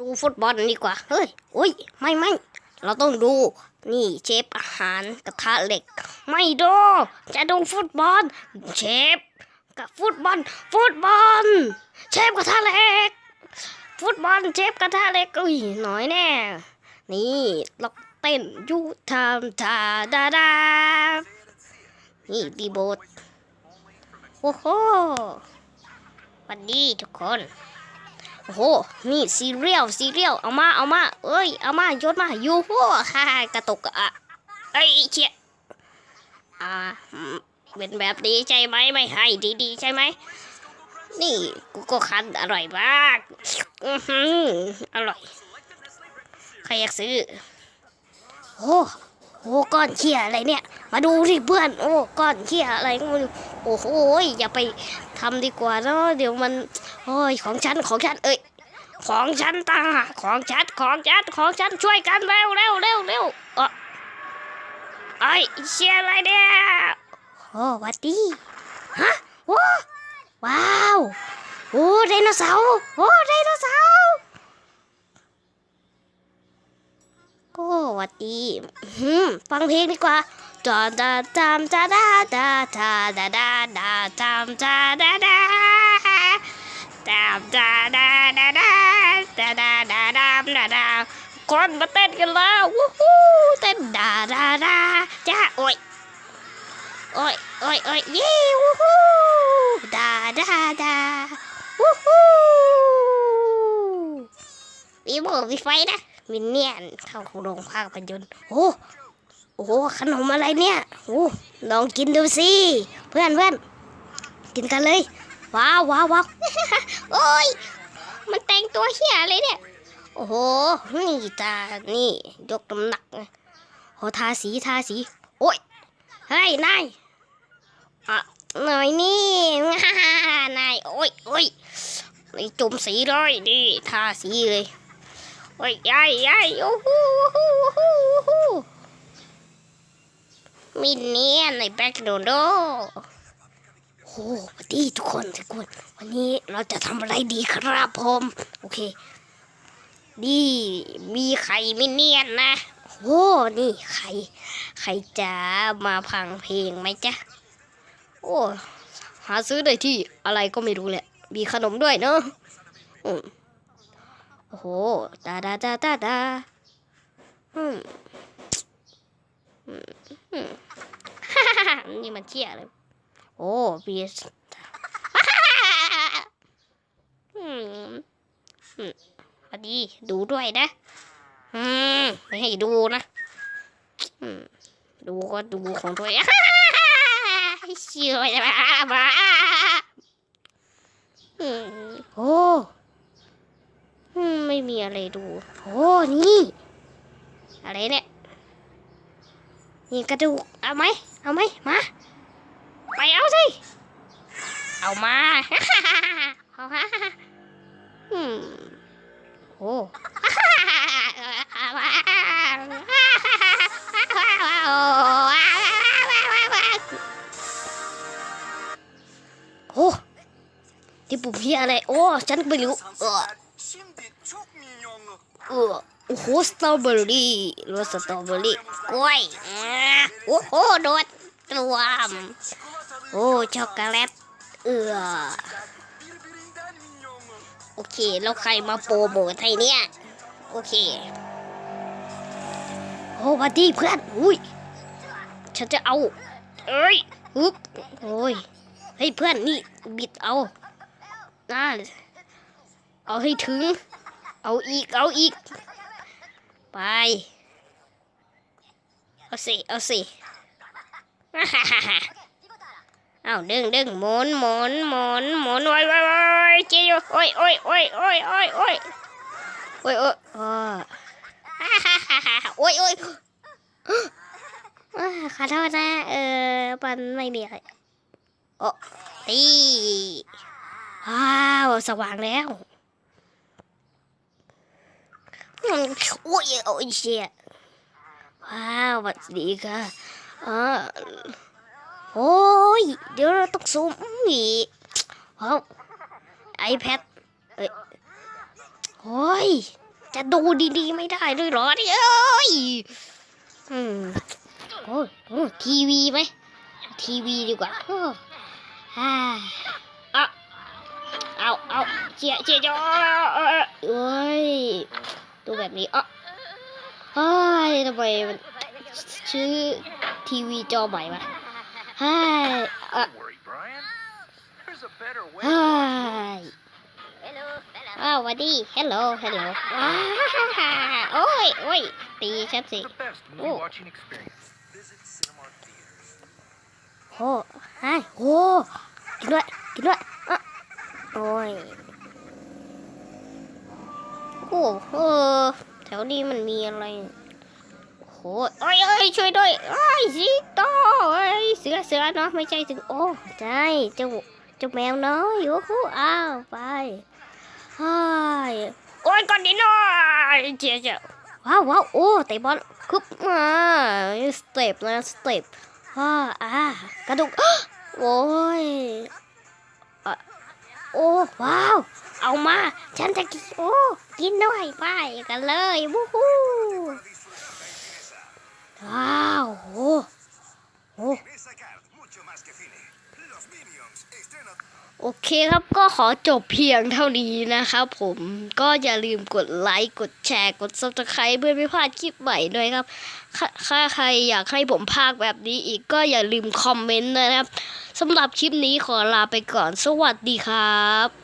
ดูฟุตบอลดีกว่า เฮ้ยโอ้ย ไม่ไม่ เราต้องดู นี่เชฟอาหารกระทะเหล็ก ไม่ดู จะดูฟุตบอล เชฟกับฟุตบอล ฟุตบอล เชฟกระทะเหล็ก ฟุตบอลเชฟกระทะเหล็กอุ้ยหน่อยแน่ นี่เราเต้นยุทำทาดาดา นี่ดีโบทโอ้โหวัสดีทุกคน โอ้โห นี่ซีเรียลซีเรียลเอามาเอามาเอ้ย เอามาโยนมายูโหฮ่ากระตุกอะเอ้ยเชี่ยอ่าเป็นแบบนี้ใช่ไหมไม่ให้ดีๆ ใช่ไหม นี่กูก็คันอร่อยมากอือหืออร่อย ใครอยากซื้อโอ้โหก้อนเขี้ยอะไรเนี่ย มาดูสิเพื่อน โอ้ก้อนเขี้ยอะไรก็ไม่รู้โอ้โหอย่าไปทำดีกว่าเนาะเดี๋ยวมัน โอ้ยของฉันของฉันเอ้ยของฉันต่างหากของฉันของฉันของฉันช่วยกันเร็วเร็วเร็วเร็วเออไอเชียอะไรเนี่ยโอ้วัดดีฮะโอ้ว้าวโอ้ไดโนเสาร์โอ้ไดโนเสาร์โอ้วัดดีอืมฟังเพลงดีกว่าจอดาจามจาดาดาจาดาดาดาจามจาดาดาามจาดาดาดาดาดาดาดาดาดาคนมาเต้นกันแล้ววู้ฮู้เต้นดาดาดาจ้าโอ้ยโอ้ยโอ้ยโอ้ยเย้วู้ฮู้ดาดาดาวู้ฮู้มีโบมีไฟนะมินเนี่ยนเข้าโรงภาพยนตร์โอ้โอ้ขนมอะไรเนี่ยโอ้ลองกินดูสิเพื่อนเพื่อนกินกันเลย ว้าวว้าวว้าวโอ้ย มันแต่งตัวเฮียอะไรเนี่ย โอ้โห นี่ตา นี่ ยกน้ำหนักนะโอทาสีทาสี โอ้ย เฮ้ย นายอะหน่อยนี่นาย โอ้ยโอ้ยไม่จุ่มสีเลยนี่ทาสีเลย โอ้ยยายยายโอ้โหโอ้โหโอ้โหมินเนี่ยนในแบ็คโดโด โอ้สวัสดีทุกคนทุกคน วันนี้เราจะทำอะไรดีครับผม โอเคนี่มีไข่มินเนียนนะโอ้นี่ไข่ไข่จะมาพังเพลงไหมจ๊ะ โอ้หาซื้อได้ที่อะไรก็ไม่รู้แหละ มีขนมด้วยเนอะโอ้โหดาดาดาดาดาอืมอืมฮ่าฮ่าฮ่านี่มันเชี่ยเลย โอ้บีสอืมอืมพอดีดูด้วยนะ อืมไม่ให้ดูนะอืมดูก็ดูของตัวเองเชื่อมามาอืมโอ้อืมไม่มีอะไรดู โอ้นี่ อะไรเนี่ย นี่กระดูก เอาไหม เอาไหม มา ไปเอาสิ เอามาเอามาอืมโอ้เอามาโอ้ที่ปุ่มเฮียอะไร โอ้ ฉันไม่รู้เออ Şimdi çok minyonlu. เออโอ้โหสตรอเบอรี่รสสตรอเบอรี่กล้วยอ่าโอ้โหโดดรวม Çikolatalı โอ้ ช็อกโกแลต เออโอเค แล้วใครมาโปรโมทให้เนี่ย โอเค โอ้บัดดี้เพื่อน อุ้ย ฉันจะเอา เอ้ยฮึบโอ้ย เฮ้ยเพื่อนนี่ บิดเอาน่าเอาให้ถึง เอาอีก เอาอีก ไป เอาสิ เอาสิเอ้าวดึงดึงหมุนหมุนหมุนหมุนโอ้ยโอ้ยโอ้ยเจียวโอ้ยโอ้ยโอ้ยโอ้ยโอ้ยโอ้ยโอ้ยโอ้ยโอ้ยโอ้ยโอ้ยขอโทษนะเออมันไม่มีอะไรโอ้ตีว้าวสว่างแล้วโอ้ยโอ้ยเชี่ยว้าวสวัสดีค่ะอ่า โอ้ย เดี๋ยวเราต้องซูมอีกว้าวไอแพดเอ้ยโอ้ย จะดูดีๆ ไม่ได้ด้วยหรอเนี่ยเอ้ยอืมโอ้ยโอ้ทีวีไหมทีวีดีกว่าอ่าเอาเอาเอาเจียเจียจอเอ้ยดูแบบนี้อะเฮ้ยทำไมมันชื่อทีวีจอใหม่วะ เฮ้ยอะ Don't worry, Brian. There's a better way. เฮ้ยอ้าวสวัสดีฮัลโหลฮัลโหลว้าโอ้ยโอ้ยตีฉันสิ The best movie Oh. watching experience. Visit Cinemark Theaters. โอ้ไอ้โอ้กินด้วยกินด้วยอะโอ้ยโอ้เออแถวนี้มันมีอะไร โอ้ยโอ้ยเอ้ยช่วยด้วยไอ้ยสิงโต เอ้ยเสือเสือเนาะไม่ใช่สิงโอ้ใช่เจ้าเจ้าแมวน้อยโอ้โหอ้าวไปไอ้ยโอ้ยก่อนดีหน่อยเจ๊เจ้าว้าวว้าวโอ้เตะบอลคึบมาสเต็ปนะสเต็ปอ่าอ่ากระดูกโอ้ยโอ้ว้าว เอามา ฉันจะกินโอ้กินด้วยไปกันเลยวู้ฮู้ เคครับก็ขอจบเพียงเท่านี้นะครับผมก็อย่าลืมกดไลค์กดแชร์กด subscribe เพื่อไม่พลาดคลิปใหม่ด้วยครับถ้าถ้าใครอยากให้ผมพากแบบนี้อีกก็อย่าลืมคอมเมนต์นะครับสำหรับคลิปนี้ขอลาไปก่อน สวัสดีครับ